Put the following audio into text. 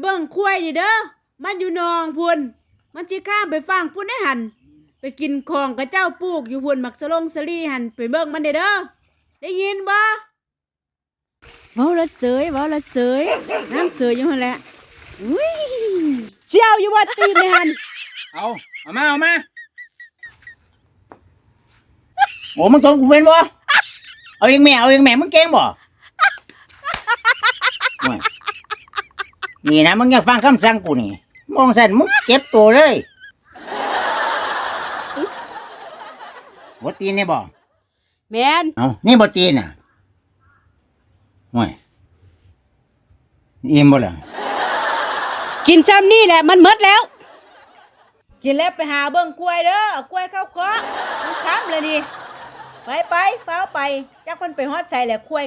เบิ่งควายนี่เด้อ มันอยู่นองพุ่น มันสิข้ามไปฟังพุ่นได้หัน ไปกินของกับเจ้าปลูกอยู่พุ่นมักสลงสลีหันไปเบิ่งมันเด้อ ได้ยินบ่ว้าละเสยว้าละเสยน้ำเสยอยู่หันแหละอุ้ยเจียวอยู่ว่าตีนนี่หัน เอาเอามาเอามาโอ้มึงตนกูเป็นบ่เอาเองแม่เอาเองแม่มึงเก่งบ่ นี่นะมึงอย่าฟังคำสั่งกูนี่มองสันมึงเก็บตัวเลยบ่ตีนนี่บ่แม่นเอานี่บ่ตีนน่ะโอ้ยอิ่มบ่ล่ะกินซ้ำนี่แหละมันหมดแล้ว กินแล้วไปหาเบิ่งกล้วยเด้อเอากล้วยเข้าเคาะมันค้ำเลยนี่ไปไปฟ้าวไปจักเพิ่นไปฮอดใส่แหละกล้วย